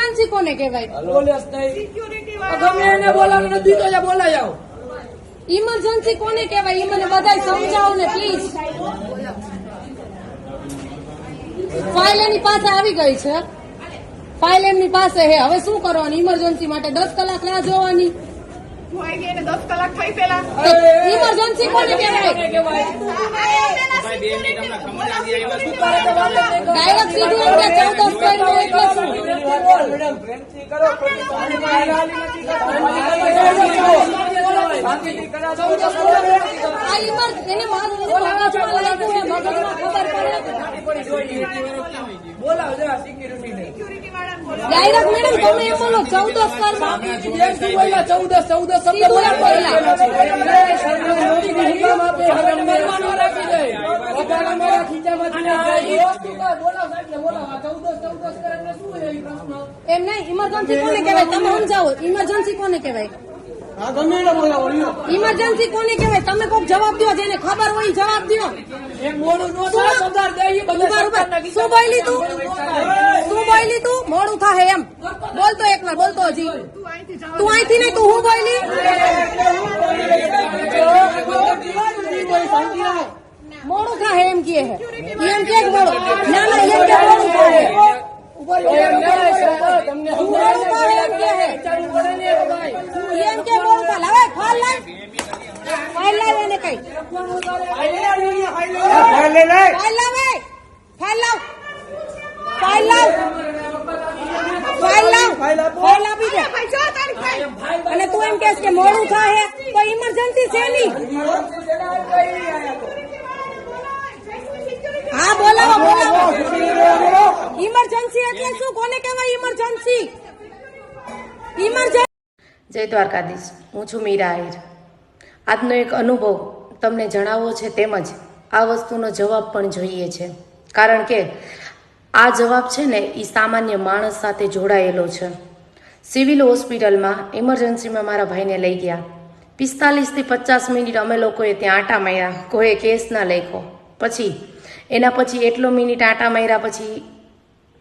Emergency કોને કહેવાય? બોલ્યા નહીં. ગમે એને બોલાવે નથી તો બોલાઈ આવો. ઇમરજન્સી કોને કહેવાય? એ મને બધાય સમજાવો ને પ્લીઝ ફાઇલ એની પાસે આવી ગઈ છે. ફાઇલ એમની પાસે હે હવે શું કરવાની? ઇમરજન્સી માટે દસ કલાક રાહ જોવાની. દસ કલાક થઈ પેલા. ઇમરજન્સી કોને કહેવાય? ડાયરેક્ટ સીધું એટલે શું બોલ, પ્રેમથી કરો, બોલાવો જરા સિક્યુરિટી ડાયરેક્ટ મેડમ તમે એમ બોલો ચૌદસ કરવા ચૌદસ ચૌદસ શબ્દ સીધું એમ નહીં ઇમરજન્સી કોને કહેવાય તમે સમજાવો ઇમરજન્સી કોને કહેવાય ઇમરજન્સી કોને કહેવાય તમે કોઈક જવાબ દો જેને ખબર હોય જવાબ દો શું બોલી તું શું બોલી તું મોડું થાય એમ બોલતો એક વાર બોલતો હજી તું અહીંથી નહીં તું હું બોલી થાય એમ કે હે એમ કે મોડું ના ના એમ કે મોડું થાય એમ નહીં, સરકાર તમને મોડું થાય એમ કે હે વિચારવું પડે ને એ ભાઈ. એમ કે મોડું થાય લાવે ફાલ લાવ ફાઇલ લાવ એને કઈ ફાઇલ લાવ એ. ફાઇલ લાવ ફાઇલ લાવ ફાઇલ લાવ ફાઇલ આપી દે ભાઈ જો તારી ભાઈ અને તું એમ કહેશ કે મોડું થાય તો ઇમરજન્સી છે નહીં ઇમરજન્સી એટલે શું? કોને કહેવાય ઇમરજન્સી ઇમરજન્સી જય દ્વારકાધીશ. હું છું મીરા આહિર. આજનો એક અનુભવ તમને જણાવવો છે તેમજ આ વસ્તુનો જવાબ પણ જોઈએ છે. કારણ કે આ જવાબ છે ને એ સામાન્ય માણસ સાથે જોડાયેલો છે. સિવિલ હોસ્પિટલમાં ઇમરજન્સીમાં મારા ભાઈને લઈ ગયા. પિસ્તાલીસથી પચાસ મિનિટ અમે લોકોએ ત્યાં આટા માર્યા. કોઈએ કેસ ના લખ્યો. પછી એના પછી એટલો મિનિટ આટા માર્યા પછી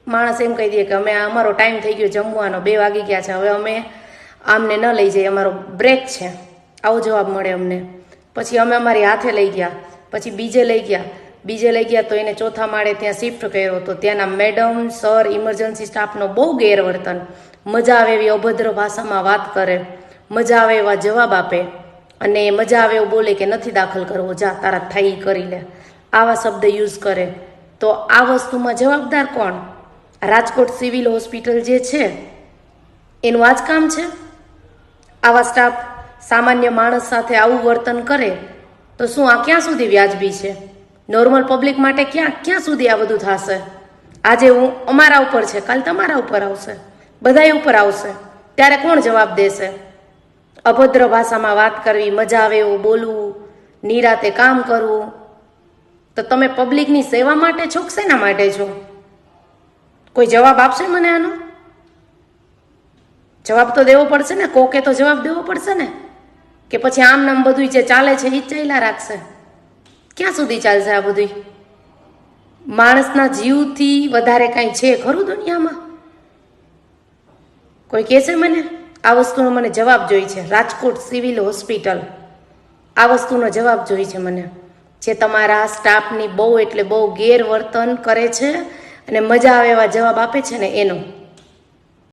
માણસ એમ કહી દે કે અમે અમારો ટાઈમ થઈ ગયો જમવાનો, બે વાગી ગયા છે. હવે અમે આમને ન લઈ જઈએ, અમારો બ્રેક છે. આવો જવાબ મળે અમને. પછી અમે અમારી હાથે લઈ ગયા. પછી બીજે લઈ ગયા. બીજે લઈ ગયા તો એને ચોથા માળે ત્યાં શિફ્ટ કર્યો તો ત્યાંના મેડમ સર ઇમરજન્સી સ્ટાફનો બહુ ગેરવર્તન. મજા આવે એવી અભદ્ર ભાષામાં વાત કરે. મજા આવે એવા જવાબ આપે. અને મજા આવે એવું બોલે કે નથી દાખલ કરવો, જા, તારા થઈ કરી લે. આવા શબ્દ યુઝ કરે. તો આ વસ્તુમાં જવાબદાર કોણ? રાજકોટ સિવિલ હોસ્પિટલ જે છે, એનું આ જ કામ છે? આવા સ્ટાફ સામાન્ય માણસ સાથે આવું વર્તન કરે, તો શું આ ક્યાં સુધી વ્યાજબી છે? નોર્મલ પબ્લિક માટે ક્યાં ક્યાં સુધી આ બધું થશે? આજે હું અમારા ઉપર છે, કાલ તમારા ઉપર આવશે. બધાય ઉપર આવશે. ત્યારે કોણ જવાબ દેશે? અભદ્ર ભાષામાં વાત કરવી, મજા આવે એવું બોલવું, નિરાતે કામ કરવું. તો તમે પબ્લિકની સેવા માટે છો શેના માટે છો? કોઈ જવાબ આપશે મને આનો? જવાબ તો દેવો પડશે ને, કોકે તો જવાબ દેવો પડશે ને? કે પછી આમ નામ બધું જે ચાલે છે એ ચાલ્યા રાખશે? ક્યાં સુધી ચાલશે આ બધું માણસના જીવથી વધારે કાંઈ છે ખરું દુનિયામાં? કોઈ કહેશે મને, આ વસ્તુનો મને જવાબ જોઈ છે. Rajkot civil hospital. આ વસ્તુનો જવાબ જોઈ છે મને. જે તમારા સ્ટાફની બહુ એટલે બહુ ગેરવર્તન કરે છે અને મજા આવે એવા જવાબ આપે છે ને એનો.